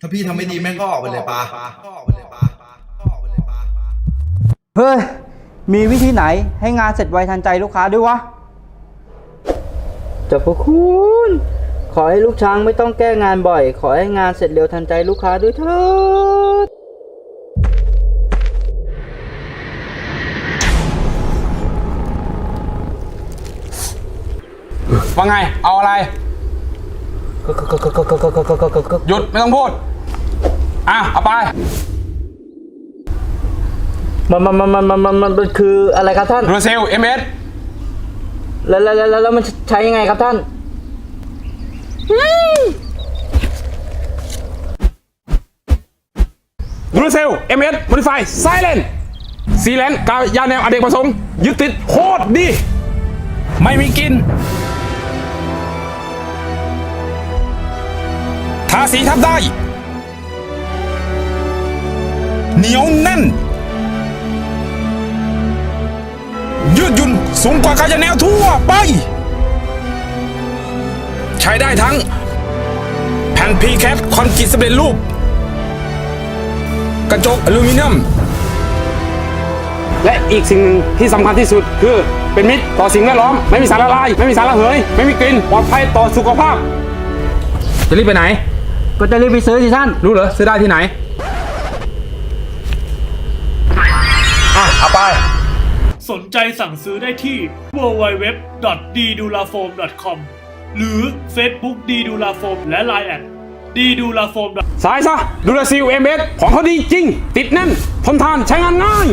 ถ้าพี่ทำไม่ดีแม่งก็ออกไปเลยปะก็ออกไปเลยปะก็ออกไปเลยปะเฮ้ย มีวิธีไหนให้งานเสร็จไวทันใจลูกค้าด้วยวะ เจ้าพระคุณ ขอให้ลูกช้างไม่ต้องแก้งานบ่อย ขอให้งานเสร็จเร็วทันใจลูกค้าด้วยเถิดว่าไง เอาอะไร หยุดไม่ต้องพูด อะ เอาไป มันมันมันมันมันมันมันมันคืออะไรครับท่าน ดูเซลเอ็มเอสแล้วแล้วแล้วแล้วมันใช้ยังไงครับท่าน ดูเซลเอ็มเอสโมดิฟายไซเลนซีเลนกาวยาแนวอเนกประสงค์ยึดติดโคตรดี ไม่มีกิน สีทับได้ เหนียวแน่น ยืดหยุ่นสูงกว่ากายาแนวทั่วไป ใช้ได้ทั้ง แผ่นพีแคทคอนกรีตสำเร็จรูป กระจกอลูมิเนียม และอีกสิ่งหนึ่งที่สำคัญที่สุดคือเป็นมิตรต่อสิ่งแวดล้อม ไม่มีสารละลาย ไม่มีสารระเหย ไม่มีกลิ่นปลอดภัยต่อสุขภาพ จะรีบไปไหน ก็จะรีบไปซื้อสิท่าน รู้เหรอซื้อได้ที่ไหนอะเอาไป สนใจสั่งซื้อได้ที่ www.ddulafoam.com หรือ Facebook d d u l a f o a m และ Line แอด d d u l a f o a m สายซะดูแลซิลเอ็มเอสของเขาดีจริง ติดแน่น ทนทานใช้งานง่าย